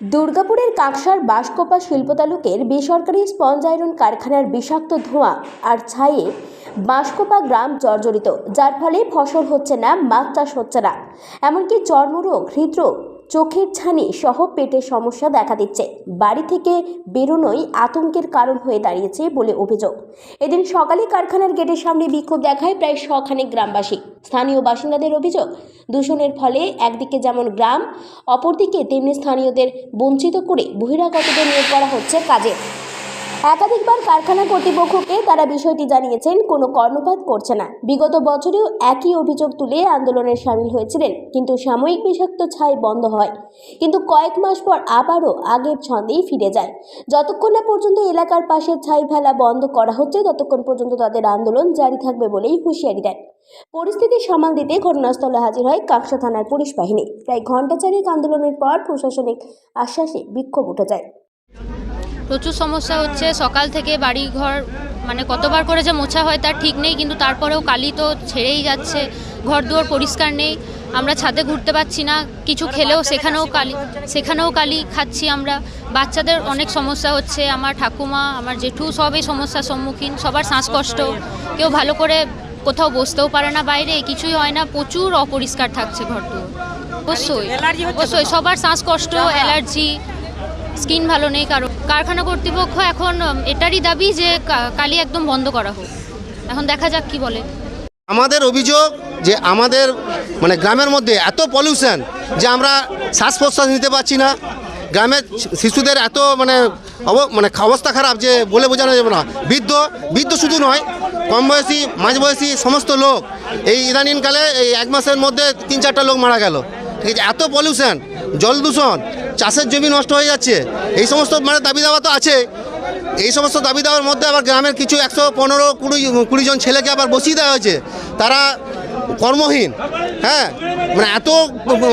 দুর্গাপুরের কাকসার বাঁশকোপা শিল্প তালুকের বেসরকারি স্পঞ্জ আয়রন কারখানার বিষাক্ত ধোঁয়া আর ছাইয়ে বাঁশকোপা গ্রাম জর্জরিত, যার ফলে ফসল হচ্ছে না, মাছ চাষ হচ্ছে না। এমনকি চর্মরোগ, হৃদরোগ চোখের ছানি সহ পেটের সমস্যা দেখা দিচ্ছে। বাড়ি থেকে বেরোনোই আতঙ্কের কারণ হয়ে দাঁড়িয়েছে বলে অভিযোগ। এদিন সকালে কারখানার গেটের সামনে বিক্ষোভ দেখায় প্রায় শখানেক গ্রামবাসী। স্থানীয় বাসিন্দাদের অভিযোগ, দূষণের ফলে একদিকে যেমন গ্রাম, অপরদিকে তেমনি স্থানীয়দের বঞ্চিত করে বহিরাগতদের নিয়োগ করা হচ্ছে কাজে। একাধিকবার কারখানা কর্তৃপক্ষকে তারা বিষয়টি জানিয়েছেন, কোনো কর্ণপাত করছে না। বিগত বছরেও একই অভিযোগ তুলে আন্দোলনে সামিল হয়েছিলেন, কিন্তু সাময়িক বিষাক্ত ছাই বন্ধ হয়। কিন্তু কয়েক মাস পর আবারও আগের ছন্দেই ফিরে যায়। যতক্ষণ না পর্যন্ত এলাকার পাশে ছাই ফেলা বন্ধ করা হচ্ছে, ততক্ষণ পর্যন্ত তাদের আন্দোলন জারি থাকবে বলেই হুঁশিয়ারি দেন। পরিস্থিতি সামাল দিতে ঘটনাস্থলে হাজির হয় কাকসা থানার পুলিশ বাহিনী। প্রায় ঘণ্টা চারেক আন্দোলনের পর প্রশাসনিক আশ্বাসে বিক্ষোভ উঠে যায়। প্রচুর সমস্যা হচ্ছে। সকাল থেকে বাড়ি ঘর মানে কতবার করে যে মোছা হয় তার ঠিক নেই কিন্তু তারপরেও কালি তো ছেড়েই যাচ্ছে। ঘর দুয়ার পরিষ্কার নেই। আমরা ছাদে ঘুরতে পারছি না। কিছু খেলেও সেখানেও কালি সেখানেও কালি খাচ্ছি আমরা। বাচ্চাদের অনেক সমস্যা হচ্ছে। আমার ঠাকুমা আমার জেঠু সবই সমস্যার সম্মুখীন। সবার শ্বাসকষ্ট। কেউ ভালো করে কোথাও বসতেও পারে না বাইরে। কিছুই হয় না। প্রচুর অপরিষ্কার থাকছে ঘর দুয়ার অবশ্যই। অবশ্যই। সবার শ্বাসকষ্ট অ্যালার্জি স্কিন ভালো নেই, কারও কারখানা কর্তৃপক্ষ এখন এটারই দাবি যে কালি একদম বন্ধ করা হোক। এখন দেখা যাক কি বলে। আমাদের অভিযোগ যে আমাদের মানে গ্রামের মধ্যে এত পলিউশন যে আমরা শ্বাস প্রশ্বাস নিতে পারছি না। গ্রামের শিশুদের এত মানে মানে অবস্থা খারাপ যে বলে বোঝানো যাবে না। বৃদ্ধ বৃদ্ধ শুধু নয়, কম বয়সী মাঝবয়সী সমস্ত লোক। এই ইদানিংকালে, এই এক মাসের মধ্যে তিন চারটা লোক মারা গেল। ঠিক আছে এত পলিউশন জল দূষণ চাষের জমি নষ্ট হয়ে যাচ্ছে। এই সমস্ত মানে দাবি দাওয়া তো আছে। এই সমস্ত দাবি দাওয়ার মধ্যে আবার গ্রামের কিছু একশো পনেরো কুড়ি কুড়ি জন ছেলেকে আবার বসিয়ে দেওয়া হয়েছে। তারা কর্মহীন। হ্যাঁ? মানে এত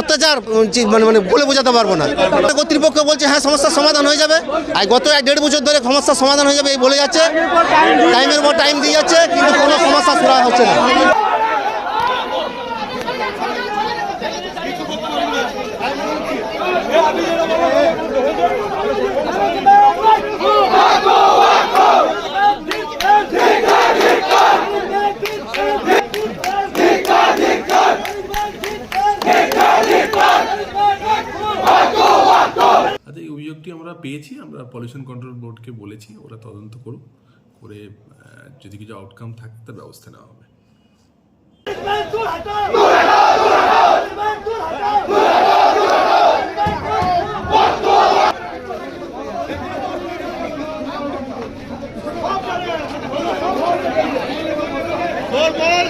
অত্যাচার মানে মানে বলে বোঝাতে পারব না। কর্তৃপক্ষ বলছে হ্যাঁ সমস্যার সমাধান হয়ে যাবে। আর গত এক দেড় বছর ধরে সমস্যার সমাধান হয়ে যাবে এই বলে যাচ্ছে। টাইমের পর টাইম দিয়ে যাচ্ছে, কিন্তু কোনো সমস্যা সুরা হচ্ছে না। আচ্ছা এই অভিযোগটি আমরা পেয়েছি, আমরা পলিউশন কন্ট্রোল বোর্ডকে বলেছি, ওরা তদন্ত করুক, করে যদি কিছু আউটকাম থাকে, তার ব্যবস্থা নেওয়া হবে।